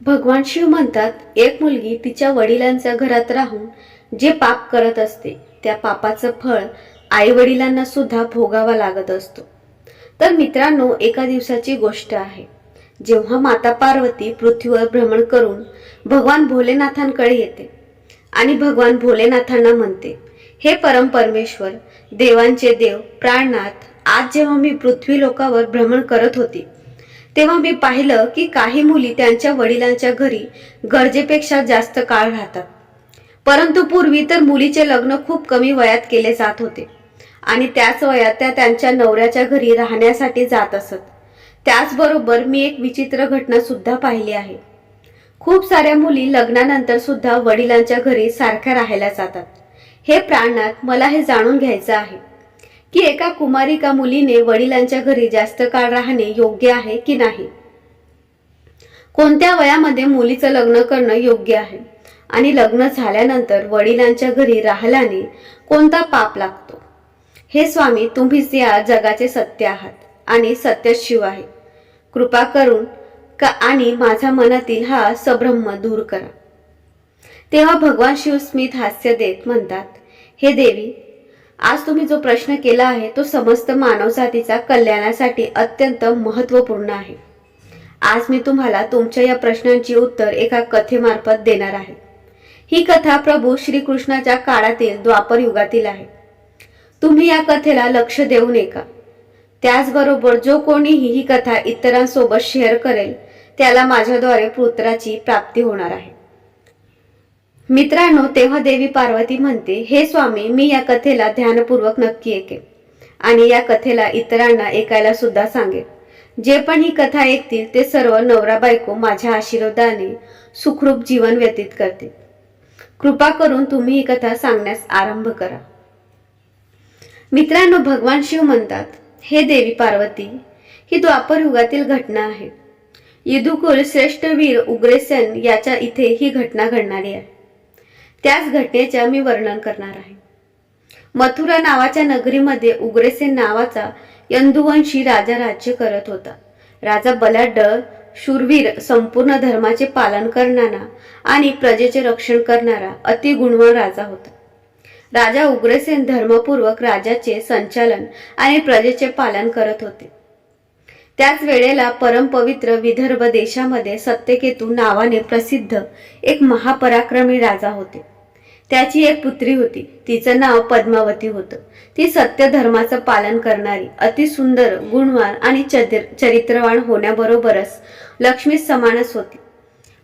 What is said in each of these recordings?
भगवान शिव म्हणतात एक मुलगी तिच्या वडिलांच्या घरात राहून जे पाप करत असते त्या पापाचं फळ आई वडिलांना सुद्धा भोगावा लागत असतो. तर मित्रांनो एका दिवसाची गोष्ट आहे. जेव्हा माता पार्वती पृथ्वीवर भ्रमण करून भगवान भोलेनाथांकडे येते आणि भगवान भोलेनाथांना म्हणते हे परम परमेश्वर देवांचे देव प्राणनाथ आज जेव्हा मी पृथ्वी लोकावर भ्रमण करत होती तेव्हा मी पाहिलं की काही मुली त्यांच्या वडिलांच्या घरी गरजेपेक्षा जास्त काळ राहतात. परंतु पूर्वी तर मुलीचे लग्न खूप कमी वयात केले जात होते आणि त्याच वयात त्या त्यांच्या नवऱ्याच्या घरी राहण्यासाठी जात असत. त्याचबरोबर मी एक विचित्र घटना सुद्धा पाहिली आहे. खूप साऱ्या मुली लग्नानंतर सुद्धा वडिलांच्या घरी सारख्या राहायला जातात. हे प्राणनाथ मला हे जाणून घ्यायचं आहे. की एका कुमारिका मुलीने वडिलांच्या घरी जास्त काळ राहणे योग्य आहे की नाही? कोणत्या वयामध्ये मुलीचं लग्न करणं योग्य आहे? आणि लग्न झाल्यानंतर वडिलांच्या घरी राहिल्याने कोणता पाप लागतो? हे स्वामी तुम्हीच या जगाचे सत्य आहात आणि सत्य शिव आहे. कृपा करून का आणि माझ्या मनातील हा सभ्रम दूर करा. तेव्हा भगवान शिव स्मित हास्य देत म्हणतात हे देवी आज तुम्ही जो प्रश्न केला आहे तो समस्त मानवजातीचा कल्याणासाठी अत्यंत महत्त्वपूर्ण आहे. आज मी तुम्हाला तुमच्या या प्रश्नांची उत्तर एका कथेमार्फत देणार आहे. ही कथा प्रभू श्रीकृष्णाच्या काळातील द्वापर युगातील आहे. तुम्ही या कथेला लक्ष देऊ नका. त्याचबरोबर जो कोणीही ही कथा इतरांसोबत शेअर करेल त्याला माझ्याद्वारे पुत्राची प्राप्ती होणार आहे. मित्रांनो तेव्हा देवी पार्वती म्हणते हे स्वामी मी या कथेला ध्यानपूर्वक नक्की ऐकेन. आणि या कथेला इतरांना ऐकायला सुद्धा सांगेन. जे पण ही कथा ऐकतील ते सर्व नवरा बायको माझ्या आशीर्वादाने सुखरूप जीवन व्यतीत करतील. कृपा करून तुम्ही ही कथा सांगण्यास आरंभ करा. मित्रांनो भगवान शिव म्हणतात हे देवी पार्वती ही द्वापर युगातील घटना आहे. युदुकुल श्रेष्ठ वीर उग्रसेन याच्या इथे ही घटना घडणारी आहे. त्याच घटनेचे मी वर्णन करणार आहे. मथुरा नावाच्या नगरीमध्ये उग्रसेन नावाचा यंदुवंशी राजा राज्य करत होता. राजा बलाढ्य शूरवीर संपूर्ण धर्माचे पालन करणारा आणि प्रजेचे रक्षण करणारा अति गुणवान राजा होता. राजा उग्रसेन धर्मपूर्वक राजाचे संचालन आणि प्रजेचे पालन करत होते. त्याच वेळेला परमपवित्र विदर्भ देशामध्ये सत्यकेतू नावाने प्रसिद्ध एक महापराक्रमी राजा होते. त्याची एक पुत्री होती. तिचं नाव पद्मावती होतं. ती सत्य धर्माचं पालन करणारी अतिसुंदर गुणवान आणि चरित्रवान होण्याबरोबरच लक्ष्मी समानच होती.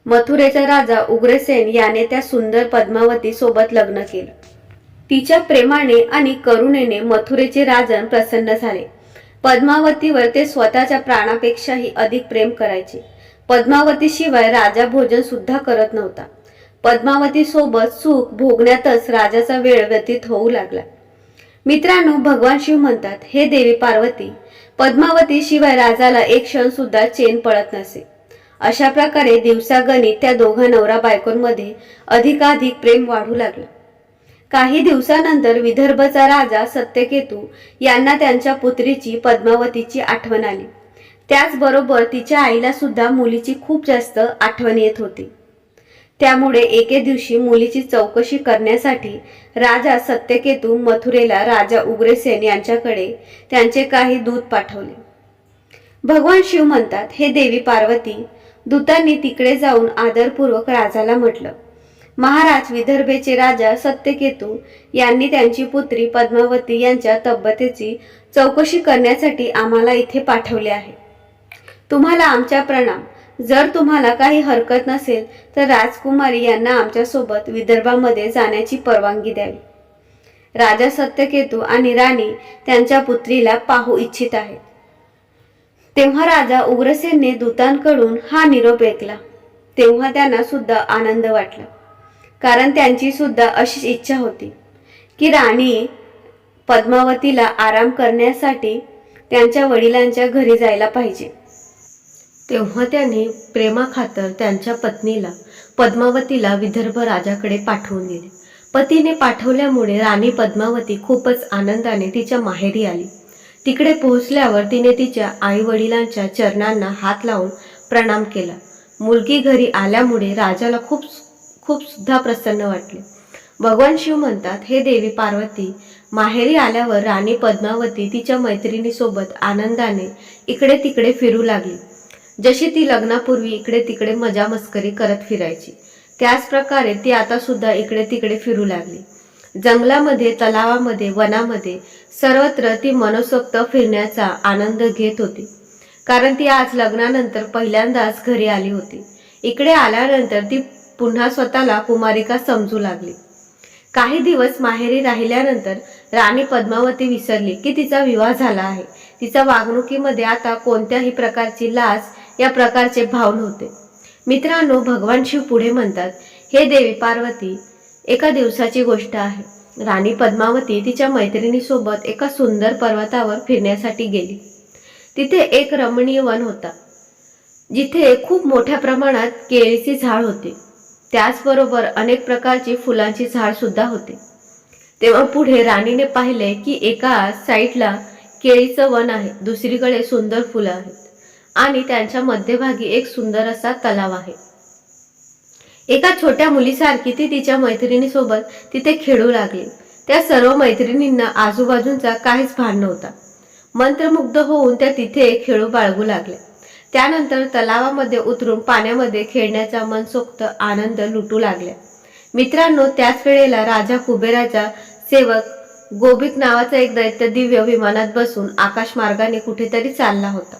मथुरेचा राजा उग्रसेन याने त्या सुंदर पद्मावती सोबत लग्न केलं. तिच्या प्रेमाने आणि करुणेने मथुरेचे राजन प्रसन्न झाले. पद्मावतीवर ते स्वतःच्या प्राणापेक्षाही अधिक प्रेम करायचे. पद्मावतीशिवाय राजा भोजन सुद्धा करत नव्हता. पद्मावती सोबत सुख भोगण्यातच राजाचा वेळ व्यतीत होऊ लागला. मित्रांनो भगवान शिव म्हणतात हे देवी पार्वती पद्मावती शिवाय राजाला एक क्षण सुद्धा चेन पडत नसे. अशा प्रकारे दिवसागणित त्या दोघा नवरा बायकोंमध्ये अधिकाधिक प्रेम वाढू लागलं. काही दिवसानंतर विदर्भचा राजा सत्यकेतू यांना त्यांच्या पुत्रीची पद्मावतीची आठवण आली. त्याचबरोबर तिच्या आईला सुद्धा मुलीची खूप जास्त आठवण येत होती. त्यामुळे एके दिवशी मुलीची चौकशी करण्यासाठी राजा सत्यकेतू मथुरेला राजा उग्रसेन यांच्याकडे त्यांचे काही दूत पाठवले. भगवान शिव म्हणतात हे देवी पार्वती दूतांनी तिकडे जाऊन आदरपूर्वक राजाला म्हटलं महाराज विदर्भेचे राजा सत्यकेतू यांनी त्यांची पुत्री पद्मावती यांच्या तब्यतेची चौकशी करण्यासाठी आम्हाला इथे पाठवले आहे. तुम्हाला आमच्या प्रणाम. जर तुम्हाला काही हरकत नसेल तर राजकुमारी यांना आमच्यासोबत विदर्भामध्ये जाण्याची परवानगी द्यावी. राजा सत्यकेतू आणि राणी त्यांच्या पुत्रीला पाहू इच्छित आहेत. तेव्हा राजा उग्रसेनने दूतांकडून हा निरोप ऐकला. तेव्हा त्यांना सुद्धा आनंद वाटला. कारण त्यांची सुद्धा अशीच इच्छा होती की राणी पद्मावतीला आराम करण्यासाठी त्यांच्या वडिलांच्या घरी जायला पाहिजे. तेव्हा त्याने प्रेमाखातर त्यांच्या पत्नीला पद्मावतीला विदर्भ राजाकडे पाठवून दिले. पतीने पाठवल्यामुळे राणी पद्मावती खूपच आनंदाने तिच्या माहेरी आली. तिकडे पोहोचल्यावर तिने तिच्या आई वडिलांच्या चरणांना हात लावून प्रणाम केला. मुलगी घरी आल्यामुळे राजाला खूप खूप सुद्धा प्रसन्न वाटले. भगवान शिव म्हणतात हे देवी पार्वती माहेरी आल्यावर राणी पद्मावती तिच्या मैत्रिणीसोबत आनंदाने इकडे तिकडे फिरू लागली. जशी ती लग्नापूर्वी इकडे तिकडे मजा मस्करी करत फिरायची त्याच प्रकारे ती आता सुद्धा इकडे तिकडे फिरू लागली. जंगलामध्ये तलावामध्ये वनामध्ये सर्वत्र ती मनसोक्त फिरण्याचा आनंद घेत होती. कारण ती आज लग्नानंतर पहिल्यांदाच घरी आली होती. इकडे आल्यानंतर ती पुन्हा स्वतःला कुमारिका समजू लागली. काही दिवस माहेरी राहिल्यानंतर राणी पद्मावती विसरली की तिचा विवाह झाला आहे. तिच्या वागणुकीमध्ये आता कोणत्याही प्रकारची लाज या प्रकारचे भाव नव्हते मित्रांनो भगवान शिव पुढे म्हणतात हे देवी पार्वती एका दिवसाची गोष्ट आहे राणी पद्मावती तिच्या मैत्रिणीसोबत एका सुंदर पर्वतावर फिरण्यासाठी गेली. तिथे एक रमणीय वन होता जिथे खूप मोठ्या प्रमाणात केळीचे झाड होते. त्याचबरोबर अनेक प्रकारची फुलांची झाड सुद्धा होते. तेव्हा पुढे राणीने पाहिले की एका साईडला केळीचं वन आहे. दुसरीकडे सुंदर फुलं आहेत. आणि त्यांच्या मध्यभागी एक सुंदर असा तलाव आहे. एका छोट्या मुलीसारखी ती तिच्या मैत्रिणीसोबत तिथे खेळू लागली. त्या सर्व मैत्रिणींना आजूबाजूंचा काहीच भान नव्हता. मंत्रमुग्ध होऊन त्या तिथे खेळू बाळगू लागल्या. त्यानंतर तलावामध्ये उतरून पाण्यामध्ये खेळण्याचा मनसोक्त आनंद लुटू लागल्या मित्रांनो त्याच वेळेला राजा कुबेराचा सेवक गोबिक नावाचा एक दैत्य दिव्य विमानात बसून आकाश मार्गाने कुठेतरी चालला होता.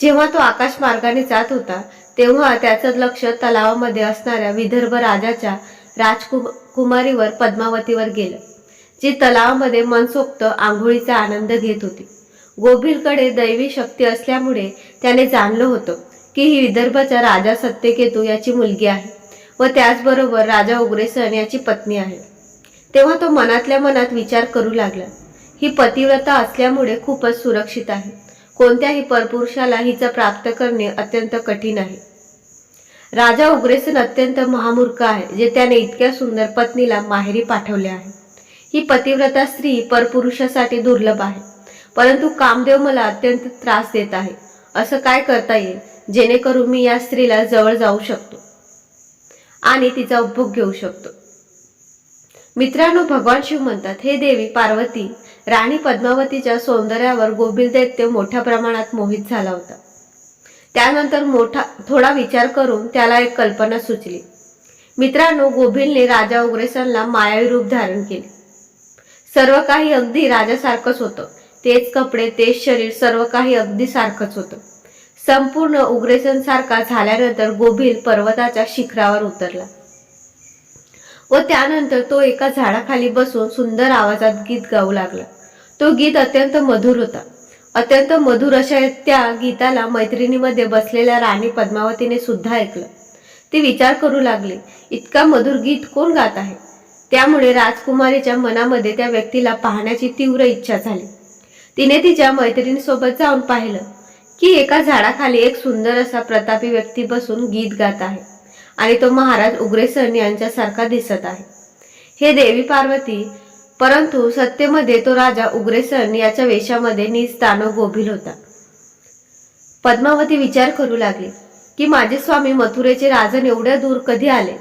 जेव्हा तो आकाश मार्गाने जात होता तेव्हा त्याचं लक्ष तलावामध्ये असणाऱ्या विदर्भ राजाच्या राजकुमारीवर पद्मावतीवर गेलं जी तलावामध्ये मनसोक्त आंघोळीचा आनंद घेत होती. गोभीरकडे दैवी शक्ती असल्यामुळे त्याने जाणलं होतं की ही विदर्भाचा राजा सत्यकेतू याची मुलगी आहे व त्याचबरोबर राजा उग्रेसन याची पत्नी आहे. तेव्हा तो मनातल्या मनात विचार करू लागला. ही पतिव्रता असल्यामुळे खूपच सुरक्षित आहे. कोणत्याही परपुरुषाला हिचा प्राप्त करणे अत्यंत कठीण आहे. राजा उग्रेसन अत्यंत महामूर्ख आहे जे त्याने इतक्या सुंदर पत्नीला माहेरी पाठवले आहे. ही पतिव्रता स्त्री परपुरुषासाठी दुर्लभ आहे परंतु कामदेव मला अत्यंत त्रास देत आहे. असं काय करता येईल? जेणेकरून मी या स्त्रीला जवळ जाऊ शकतो आणि तिचा उपभोग घेऊ शकतो. मित्रांनो भगवान शिव म्हणतात हे देवी पार्वती राणी पद्मावतीच्या सौंदर्यावर गोबिल दैत्य मोठ्या प्रमाणात मोहित झाला होता. त्यानंतर मोठा थोडा विचार करून त्याला एक कल्पना सुचली. मित्रांनो गोबिलने राजा उग्रेसनला मायावी रूप धारण केले. सर्व काही अगदी राजासारखंच होतं. तेच कपडे तेच शरीर सर्व काही अगदी सारखंच होतं. संपूर्ण उग्रेसन सारखा झाल्यानंतर गोभिल पर्वताच्या शिखरावर उतरला. व त्यानंतर तो एका झाडाखाली बसून सुंदर आवाजात गीत गाऊ लागला. तो गीत अत्यंत मधुर होता. अत्यंत मधुर अशा त्या गीताला मैत्रिणीमध्ये बसलेल्या राणी पद्मावतीने सुद्धा ऐकलं. ती विचार करू लागली इतका मधुर गीत कोण गात आहे? त्यामुळे राजकुमारीच्या मनामध्ये त्या व्यक्तीला पाहण्याची तीव्र इच्छा झाली. तिने तिच्या मैत्रिणीसोबत जाऊन पाहिलं की एका झाडाखाली एक सुंदर असा प्रतापी व्यक्ती बसून गीत गात आहे आणि तो महाराज उग्रेसन यांच्यासारखा दिसत आहे. हे देवी पार्वती परंतु सत्तेमध्ये तो राजा उग्रेसन याच्या वेशामध्ये निस्तानो गोभील होता. पद्मावती विचार करू लागली की माझे स्वामी मथुरेचे राजन एवढ्या दूर कधी आले?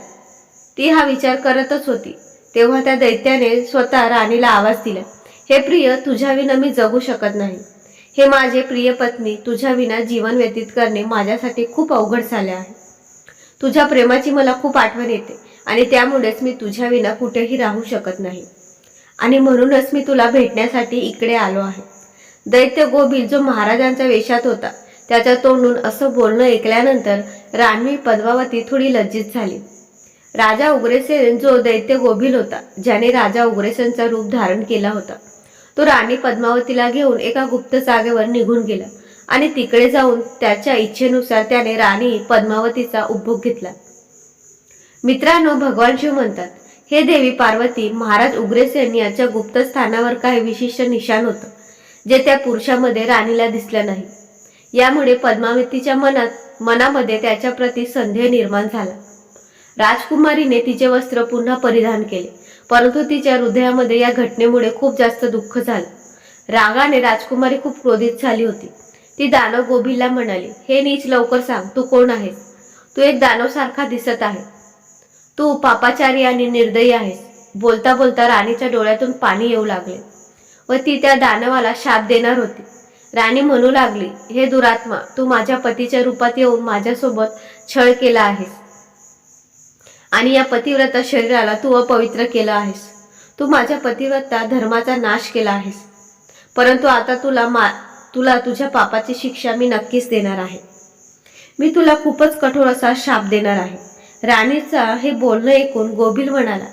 ती हा विचार करतच होती. तेव्हा त्या दैत्याने स्वतः राणीला आवाज दिला हे प्रिय तुझ्याविना मी जगू शकत नाही. हे माझे प्रिय पत्नी तुझ्या विना जीवन व्यतीत करणे माझ्यासाठी खूप अवघड झाले आहे. तुझ्या प्रेमाची मला खूप आठवण येते आणि त्यामुळेच मी तुझ्या विना कुठेही राहू शकत नाही. आणि म्हणूनच मी तुला भेटण्यासाठी इकडे आलो आहे. दैत्य गोबिल जो महाराजांच्या वेशात होता त्याच्या तोंडून असं बोलणं ऐकल्यानंतर रानवी पद्मावती थोडी लज्जित झाली. राजा उग्रेसेन जो दैत्य गोभील होता ज्याने राजा उग्रेसेनचा रूप धारण केला होता तो राणी पद्मावतीला घेऊन एका गुप्त जागेवर निघून गेला आणि तिकडे जाऊन त्याच्या इच्छेनुसार त्याने राणी पद्मावतीचा उपभोग घेतला. मित्रांनो भगवान शिव म्हणतात हे देवी पार्वती महाराज उग्रेसेन यांच्या गुप्त स्थानावर काही विशिष्ट निशाण होतं जे त्या पुरुषामध्ये राणीला दिसलं नाही. यामुळे पद्मावतीच्या मनात मनामध्ये त्याच्या प्रती संदेह निर्माण झाला. राजकुमारीने तिचे वस्त्र पुन्हा परिधान केले. परंतु तिच्या हृदयामध्ये या घटनेमुळे खूप जास्त दुःख झालं. रागाने राजकुमारी खूप क्रोधित झाली होती. ती दानव गोभीला म्हणाली हे नीच लवकर सांग तू कोण आहेस? तू एक दानवसारखा दिसत आहे. तू पापाचारी आणि निर्दयी आहेस. बोलता बोलता राणीच्या डोळ्यातून पाणी येऊ लागले व ती त्या दानवाला शाप देणार होती. राणी म्हणू लागली हे दुरात्मा तू माझ्या पतीच्या रूपात येऊन माझ्यासोबत छळ केला आहेस. आणि या पतिव्रता शरीराला तू अपवित्र केलं आहेस. तू माझ्या पतिव्रता धर्माचा नाश केला आहेस. परंतु आता तुला मा तुला तुझ्या पापाची शिक्षा मी नक्कीच देणार आहे. मी तुला खूपच कठोर असा शाप देणार आहे. राणीचा हे बोलणं ऐकून गोबिल म्हणाला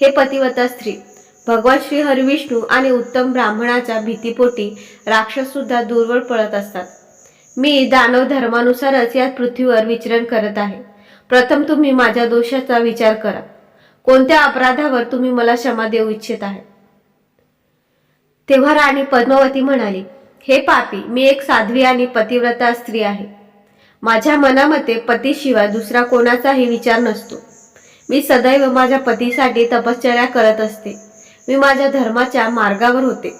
हे पतिव्रता स्त्री भगवान श्री हरिविष्णू आणि उत्तम ब्राह्मणाच्या भीतीपोटी राक्षस सुद्धा दूरवर पळत असतात. मी दानव धर्मानुसारच या पृथ्वीवर विचरण करत आहे. प्रथम तुम्ही माझ्या दोषाचा विचार करा. कोणत्या अपराधावर तुम्ही मला क्षमा देऊ इच्छित आहे? तेव्हा राणी पद्मावती म्हणाली हे पापी मी एक साध्वी आणि पतिव्रता स्त्री आहे. माझ्या मनामध्ये पतीशिवाय दुसरा कोणाचाही विचार नसतो. मी सदैव माझ्या पतीसाठी तपश्चर्या करत असते. मी माझ्या धर्माच्या मार्गावर होते.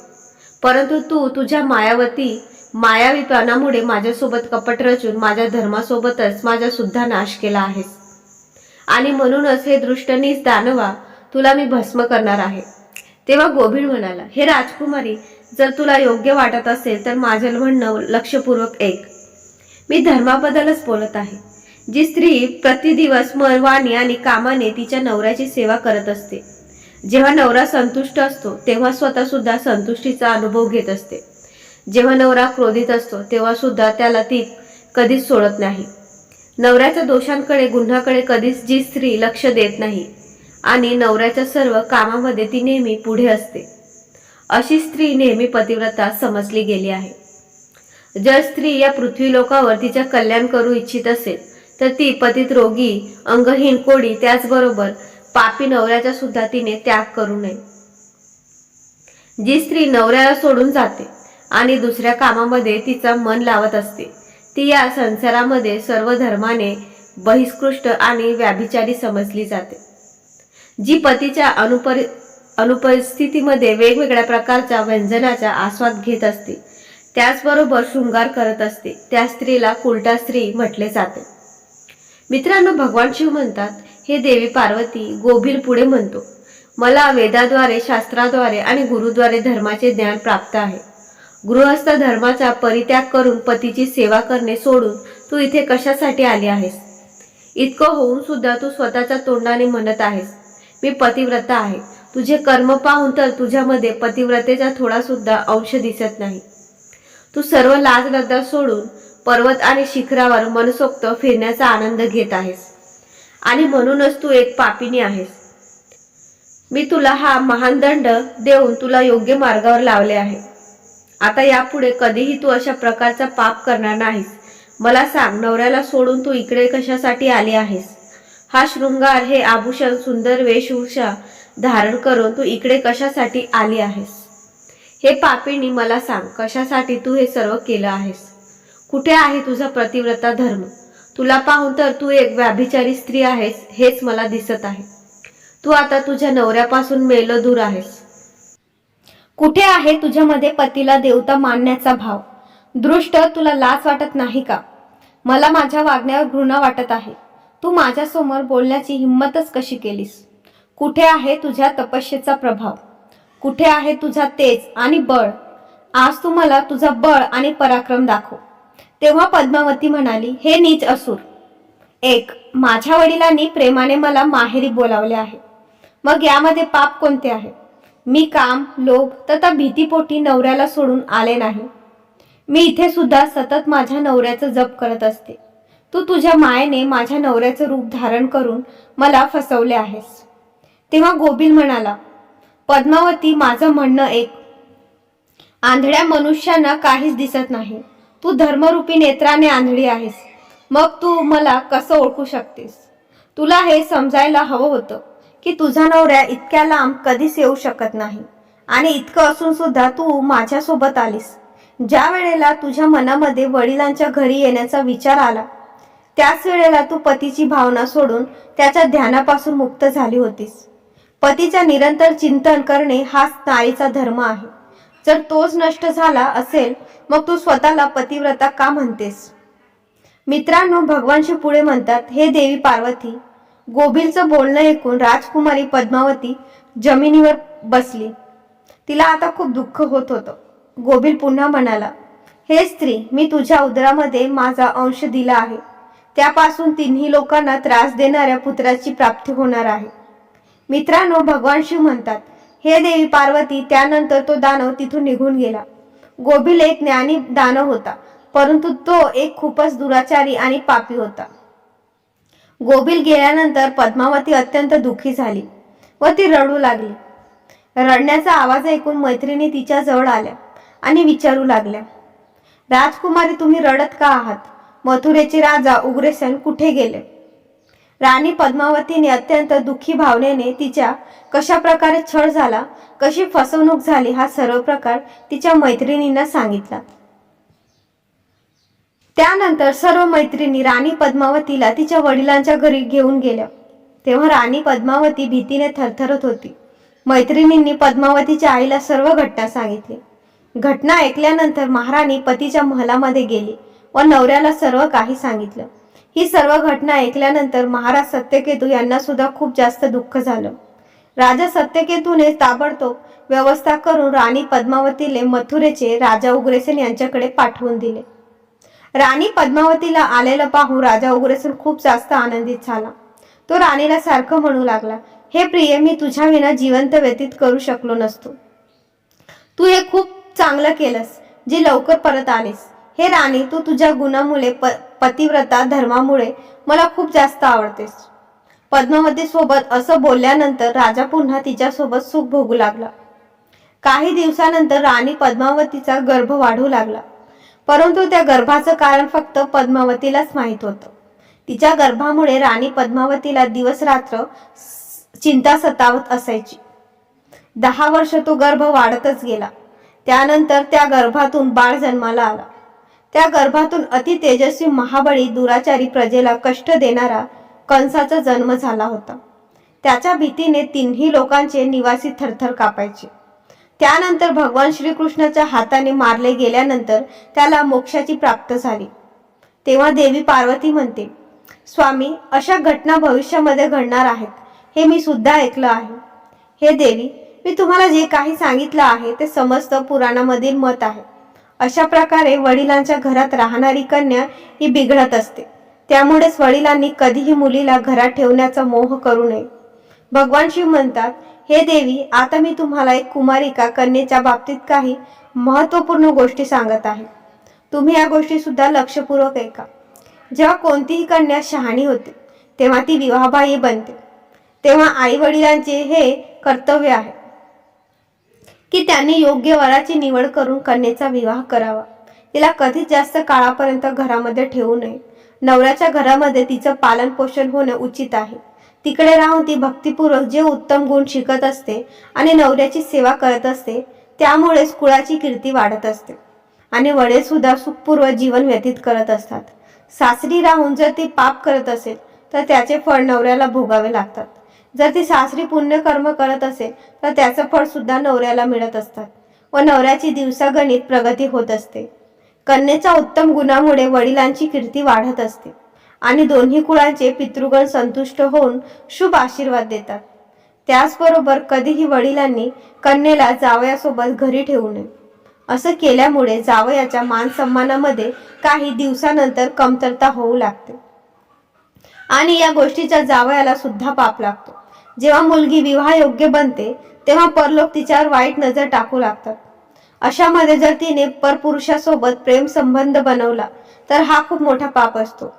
परंतु तू तुझ्या मायावती मायावीपणामुळे माझ्यासोबत कपट रचून माझ्या धर्मासोबतच माझा सुद्धा नाश केला आहेस. आणि म्हणूनच हे दृष्टनीस दानवा तुला मी भस्म करणार आहे. तेव्हा गोभीड म्हणाला हे राजकुमारी जर तुला योग्य वाटत असेल तर माझं म्हणणं लक्षपूर्वक एक मी धर्माबद्दलच बोलत आहे. जी स्त्री प्रतिदिवस मरवाणी आणि कामाने तिच्या नवऱ्याची सेवा करत असते. जेव्हा नवरा संतुष्ट असतो तेव्हा स्वतःसुद्धा संतुष्टीचा अनुभव घेत असते. जेव्हा नवरा क्रोधित असतो तेव्हा सुद्धा त्याला ती कधीच सोडत नाही. नवऱ्याच्या दोषांकडे गुन्ह्याकडे कधीच जी स्त्री लक्ष देत नाही आणि नवऱ्याच्या सर्व कामामध्ये ती नेहमी पुढे असते. अशी स्त्री नेहमी पतिव्रता समजली गेली आहे. जर स्त्री या पृथ्वी लोकावर तिच्या कल्याण करू इच्छित असेल तर ती पतित रोगी अंगहीन कोडी त्याचबरोबर पापी नवऱ्याचा सुद्धा तिने त्याग करू नये. जी स्त्री नवऱ्याला सोडून जाते आणि दुसऱ्या कामामध्ये तिचं मन लावत असते. ती या संसारामध्ये सर्व धर्माने बहिष्कृष्ट आणि व्याभिचारी समजली जाते. जी पतीच्या अनुपरि अनुपस्थितीमध्ये वेगवेगळ्या प्रकारच्या व्यंजनाचा आस्वाद घेत असते. त्याचबरोबर शृंगार करत असते. त्या स्त्रीला कुलटा स्त्री म्हटले जाते. मित्रांनो भगवान शिव म्हणतात हे देवी पार्वती गोभीर पुढे म्हणतो. मला वेदाद्वारे शास्त्राद्वारे आणि गुरुद्वारे धर्माचे ज्ञान प्राप्त आहे. गृहस्थ धर्माचा परित्याग करून पतीची सेवा करणे सोडून तू इथे कशासाठी आली आहेस? इतकं होऊन सुद्धा तू स्वतःच्या तोंडाने म्हणत आहेस मी पतिव्रता आहे. तुझे कर्म पाहून तर तुझ्यामध्ये पतिव्रतेचा थोडा सुद्धा अंश दिसत नाही. तू सर्व लाज लद्दा सोडून पर्वत आणि शिखरावर मनसोक्त फिरण्याचा आनंद घेत आहेस. आणि म्हणूनच तू एक पापिनी आहेस. मी तुला हा महान दंड देऊन तुला योग्य मार्गावर लावले आहे. आता यापुढे कधीही तू अशा प्रकारचा पाप करणार नाहीस. मला सांग नवऱ्याला सोडून तू इकडे कशासाठी आली आहेस? हा शृंगार हे आभूषण सुंदर वेशभूषा धारण करून तू इकडे कशासाठी आली आहेस? हे पापिणी मला सांग कशासाठी तू हे सर्व केलं आहेस? कुठे आहे तुझा प्रतिव्रता धर्म? तुला पाहून तर तू एक व्याभिचारी स्त्री आहेस हेच मला दिसत आहे. तू आता तुझ्या नवऱ्यापासून मेलो दूर आहेस. कुठे आहे तुझ्यामध्ये पतीला देवता मानण्याचा भाव? दृष्ट तुला लाज वाटत नाही का? मला माझ्या वागण्यावर घृणा वाटत आहे. तू माझ्यासमोर बोलण्याची हिंमतच कशी केलीस? कुठे आहे तुझ्या तपस्येचा प्रभाव? कुठे आहे तुझा तेज आणि बळ? आज तू मला तुझा बळ आणि पराक्रम दाखव. तेव्हा पद्मावती म्हणाली हे नीच असुर. एक माझ्या वडिलांनी प्रेमाने मला माहेरी बोलावले आहे. मग यामध्ये पाप कोणते आहे? मी काम लोभ तथा भीतीपोटी नवऱ्याला सोडून आले नाही. मी इथे सुद्धा सतत माझ्या नवऱ्याचं जप करत असते. तू तुझ्या मायेने माझ्या नवऱ्याचं रूप धारण करून मला फसवले आहेस. तेव्हा गोबिल म्हणाला पद्मावती माझं म्हणणं एक. आंधळ्या मनुष्यांना काहीच दिसत नाही. तू धर्मरूपी नेत्राने आंधळी आहेस. मग तू मला कसं ओळखू शकतेस? तुला हे समजायला हवं होतं. की तुझा नवऱ्या इतक्या लांब कधीच येऊ शकत नाही. आणि इतकं असून सुद्धा तू माझ्यासोबत आलीस. ज्या वेळेला तुझ्या मनामध्ये वडिलांच्या घरी येण्याचा विचार आला त्याच वेळेला तू पतीची भावना सोडून त्याच्या ध्यानापासून मुक्त झाली होतीस. पतीचा निरंतर चिंतन करणे हाच नारीचा धर्म आहे. जर तोच नष्ट झाला असेल मग तू स्वतःला पतिव्रता का म्हणतेस? मित्रांनो भगवान शिव पुढे म्हणतात हे देवी पार्वती गोबिलचं बोलणं ऐकून राजकुमारी पद्मावती जमिनीवर बसली. तिला आता खूप दुःख होत होतं. गोबिल पुन्हा म्हणाला हे स्त्री मी तुझ्या उदरामध्ये माझा अंश दिला आहे. त्यापासून तिन्ही लोकांना त्रास देणाऱ्या पुत्राची प्राप्ती होणार आहे. मित्रांनो भगवान शिव म्हणतात हे देवी पार्वती त्यानंतर तो दानव तिथून निघून गेला. गोबिल एक ज्ञानी दानव होता परंतु तो एक खूपच दुराचारी आणि पापी होता. गोबिल गेल्यानंतर पद्मावती अत्यंत दुःखी झाली व ती रडू लागली. रडण्याचा आवाज ऐकून मैत्रिणी तिच्या जवळ आल्या आणि विचारू लागल्या राजकुमारी तुम्ही रडत का आहात? मथुरेचे राजा उग्रसेन कुठे गेले? राणी पद्मावतीने अत्यंत दुःखी भावनेने तिच्या कशा प्रकारे छळ झाला कशी फसवणूक झाली हा सर्व प्रकार तिच्या मैत्रिणींना सांगितला. त्यानंतर सर्व मैत्रिणी राणी पद्मावतीला तिच्या वडिलांच्या घरी घेऊन गेल्या. तेव्हा राणी पद्मावती भीतीने थरथरत होती. मैत्रिणींनी पद्मावतीच्या आईला सर्व घटना सांगितली. घटना ऐकल्यानंतर महाराणी पतीच्या महलामध्ये गेली व नवऱ्याला सर्व काही सांगितलं. ही सर्व घटना ऐकल्यानंतर महाराज सत्यकेतू यांना सुद्धा खूप जास्त दुःख झालं. राजा सत्यकेतूने ताबडतोब व्यवस्था करून राणी पद्मावतीले मथुरेचे राजा उग्रेसेन यांच्याकडे पाठवून दिले. राणी पद्मावतीला आलेलं पाहून राजा उग्रसेन खूप जास्त आनंदित झाला. तो राणीला सारखं म्हणू लागला हे प्रिय मी तुझ्या विना जिवंत व्यतीत करू शकलो नसतो. तू हे खूप चांगलं केलंस जे लवकर परत आलीस. हे राणी तू तुझ्या गुणामुळे प पतिव्रता धर्मामुळे मला खूप जास्त आवडतेस. पद्मावती सोबत असं बोलल्यानंतर राजा पुन्हा तिच्यासोबत सुख भोगू लागला. काही दिवसानंतर राणी पद्मावतीचा गर्भ वाढू लागला. परंतु त्या गर्भाचं कारण फक्त पद्मावतीलाच माहीत होतं. तिच्या गर्भामुळे राणी पद्मावतीला दिवस रात्र चिंता सतावत असायची. दहा वर्ष तो गर्भ वाढतच गेला. त्यानंतर त्या गर्भातून बाळ जन्माला आला. त्या गर्भातून अति तेजस्वी महाबळी दुराचारी प्रजेला कष्ट देणारा कंसाचा जन्म झाला होता. त्याच्या भीतीने तिन्ही लोकांचे निवासी थरथर कापायचे. त्यानंतर भगवान श्रीकृष्णाच्या हाताने मारले गेल्यानंतर त्याला मोक्षाची प्राप्त झाली. तेव्हा देवी पार्वती म्हणते स्वामी अशा घटना भविष्यामध्ये घडणार आहेत. हे मी सुद्धा ऐकलं आहे. हे देवी मी तुम्हाला जे काही सांगितलं आहे ते समस्त पुराणामधील मत आहे. अशा प्रकारे वडिलांच्या घरात राहणारी कन्या ही बिघडत असते. त्यामुळेच वडिलांनी कधीही मुलीला घरात ठेवण्याचा मोह करू नये. भगवान शिव म्हणतात हे देवी आता मी तुम्हाला एक कुमारिका कन्येच्या बाबतीत काही महत्त्वपूर्ण गोष्टी सांगत आहे. तुम्ही या गोष्टीसुद्धा लक्षपूर्वक ऐका. जेव्हा कोणतीही कन्या शहाणी होते तेव्हा ती विवाहबाई बनते. तेव्हा आई वडिलांचे हे कर्तव्य आहे की त्यांनी योग्य वराची निवड करून कन्येचा विवाह करावा. तिला कधीच जास्त काळापर्यंत घरामध्ये ठेवू नये. नवऱ्याच्या घरामध्ये तिचं पालनपोषण होणं उचित आहे. तिकडे राहून ती भक्तिपूर्वक जे उत्तम गुण शिकत असते आणि नवऱ्याची सेवा करत असते त्यामुळेच कुळाची कीर्ती वाढत असते. आणि वडेसुद्धा सुखपूर्व जीवन व्यतीत करत असतात. सासरी राहून जर ती पाप करत असेल तर त्याचे फळ नवऱ्याला भोगावे लागतात. जर ती सासरी पुण्यकर्म करत असेल तर त्याचं फळ सुद्धा नवऱ्याला मिळत असतात व नवऱ्याची दिवसागणित प्रगती होत असते. कन्येच्या उत्तम गुणामुळे वडिलांची कीर्ती वाढत असते. आणि दोन्ही कुळांचे पितृगण संतुष्ट होऊन शुभ आशीर्वाद देतात. त्याचबरोबर कधीही वडिलांनी कन्येला जावयासोबत घरी ठेवू नये. असं केल्यामुळे जावयाच्या मान सन्मानामध्ये काही दिवसानंतर कमतरता होऊ लागते. आणि या गोष्टीच्या जावयाला सुद्धा पाप लागतो. जेव्हा मुलगी विवाह योग्य बनते तेव्हा परलोक तिच्यावर वाईट नजर टाकू लागतात. अशामध्ये जर तिने परपुरुषासोबत प्रेम संबंध बनवला तर हा खूप मोठा पाप असतो.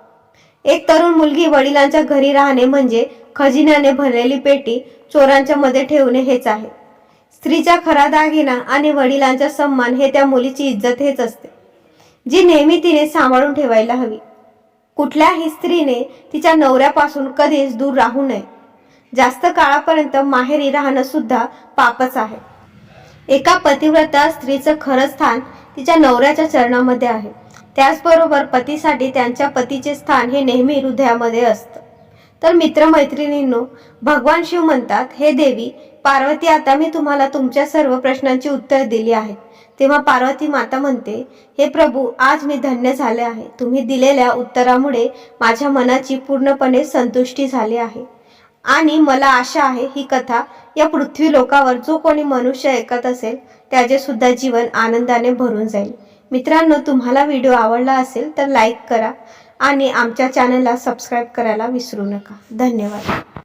एक तरुण मुलगी वडिलांच्या घरी राहणे म्हणजे खजिन्याने भरलेली पेटी चोरांच्या मध्ये ठेवणे हेच आहे. स्त्रीचा खरा दागिना आणि वडिलांचा सन्मान हे त्या मुलीची इज्जत हेच असते जी नेहमी तिने सांभाळून ठेवायला हवी. कुठल्याही स्त्रीने तिच्या नवऱ्यापासून कधीच दूर राहू नये. जास्त काळापर्यंत माहेरी राहणं सुद्धा पापच आहे. एका पतिव्रता स्त्रीचं खरं स्थान तिच्या नवऱ्याच्या चरणामध्ये आहे. त्याचबरोबर पतीसाठी त्यांच्या पतीचे स्थान हे नेहमी हृदयामध्ये असतं. तर मित्रमैत्रिणींनो भगवान शिव म्हणतात हे देवी पार्वती आता मी तुम्हाला तुमच्या सर्व प्रश्नांची उत्तर दिली आहेत तेव्हा पार्वती माता म्हणते हे प्रभू आज मी धन्य झाले आहे. तुम्ही दिलेल्या उत्तरामुळे माझ्या मनाची पूर्णपणे संतुष्टी झाली आहे. आणि मला आशा आहे ही कथा या पृथ्वी लोकावर जो कोणी मनुष्य ऐकत असेल त्याचे सुद्धा जीवन आनंदाने भरून जाईल. मित्रांनो तुम्हाला व्हिडिओ आवडला असेल तर लाईक करा आणि आमच्या चॅनलला सबस्क्राईब करायला विसरू नका. धन्यवाद.